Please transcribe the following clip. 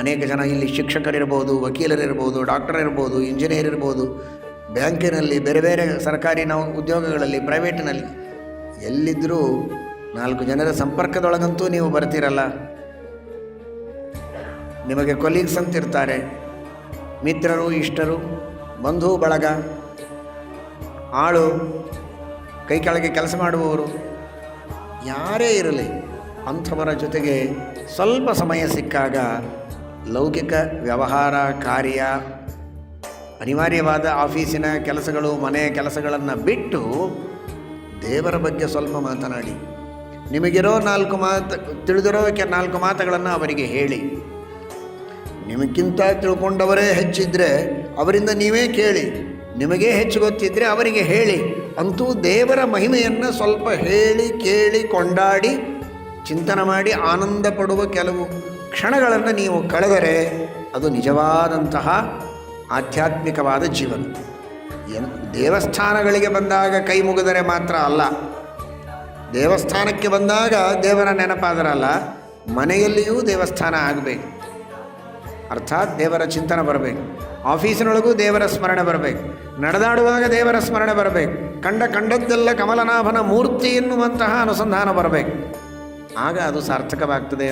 ಅನೇಕ ಜನ ಇಲ್ಲಿ ಶಿಕ್ಷಕರಿರ್ಬೋದು, ವಕೀಲರಿರ್ಬೋದು ಡಾಕ್ಟರ್ ಇರ್ಬೋದು ಇಂಜಿನಿಯರ್ ಇರ್ಬೋದು ಬ್ಯಾಂಕಿನಲ್ಲಿ ಬೇರೆ ಬೇರೆ ಸರ್ಕಾರಿ ನಾವು ಉದ್ಯೋಗಗಳಲ್ಲಿ, ಪ್ರೈವೇಟಿನಲ್ಲಿ. ಎಲ್ಲಿದ್ದರೂ ನಾಲ್ಕು ಜನರ ಸಂಪರ್ಕದೊಳಗಂತೂ ನೀವು ಬರ್ತೀರಲ್ಲ. ನಿಮಗೆ ಕೊಲೀಗ್ಸ್ ಅಂತಿರ್ತಾರೆ. ಮಿತ್ರರು, ಇಷ್ಟರು, ಬಂಧು, ಬಳಗ, ಆಳು, ಕೈ ಕೆಳಗೆ ಕೆಲಸ ಮಾಡುವವರು, ಯಾರೇ ಇರಲಿ, ಅಂಥವರ ಜೊತೆಗೆ ಸ್ವಲ್ಪ ಸಮಯ ಸಿಕ್ಕಾಗ ಲೌಕಿಕ ವ್ಯವಹಾರ ಕಾರ್ಯ ಅನಿವಾರ್ಯವಾದ ಆಫೀಸಿನ ಕೆಲಸಗಳು ಮನೆಯ ಕೆಲಸಗಳನ್ನು ಬಿಟ್ಟು ದೇವರ ಬಗ್ಗೆ ಸ್ವಲ್ಪ ಮಾತನಾಡಿ. ನಿಮಗಿರೋ ನಾಲ್ಕು ಮಾತು, ತಿಳಿದಿರೋ ನಾಲ್ಕು ಮಾತುಗಳನ್ನು ಅವರಿಗೆ ಹೇಳಿ. ನಿಮಗಿಂತ ತಿಳ್ಕೊಂಡವರೇ ಹೆಚ್ಚಿದ್ರೆ ಅವರಿಂದ ನೀವೇ ಕೇಳಿ. ನಿಮಗೇ ಹೆಚ್ಚು ಗೊತ್ತಿದ್ದರೆ ಅವರಿಗೆ ಹೇಳಿ. ಅಂತೂ ದೇವರ ಮಹಿಮೆಯನ್ನು ಸ್ವಲ್ಪ ಹೇಳಿ, ಕೇಳಿ, ಕೊಂಡಾಡಿ, ಚಿಂತನೆ ಮಾಡಿ ಆನಂದ ಪಡುವ ಕೆಲವು ಕ್ಷಣಗಳನ್ನು ನೀವು ಕಳೆದರೆ ಅದು ನಿಜವಾದಂತಹ ಆಧ್ಯಾತ್ಮಿಕವಾದ ಜೀವನ. ಏನು ದೇವಸ್ಥಾನಗಳಿಗೆ ಬಂದಾಗ ಕೈ ಮುಗಿದರೆ ಮಾತ್ರ ಅಲ್ಲ. ದೇವಸ್ಥಾನಕ್ಕೆ ಬಂದಾಗ ದೇವರ ನೆನಪಾದರಲ್ಲ ಮನೆಯಲ್ಲಿಯೂ ದೇವಸ್ಥಾನ ಆಗಬೇಕು. ಅರ್ಥಾತ್ ದೇವರ ಚಿಂತನೆ ಬರಬೇಕು. ಆಫೀಸಿನೊಳಗೂ ದೇವರ ಸ್ಮರಣೆ ಬರಬೇಕು. ನಡೆದಾಡುವಾಗ ದೇವರ ಸ್ಮರಣೆ ಬರಬೇಕು. ಕಂಡ ಕಂಡದ್ದೆಲ್ಲ ಕಮಲನಾಭನ ಮೂರ್ತಿ ಎನ್ನುವಂತಹ ಅನುಸಂಧಾನ ಬರಬೇಕು. ಆಗ ಅದು ಸಾರ್ಥಕವಾಗ್ತದೆ.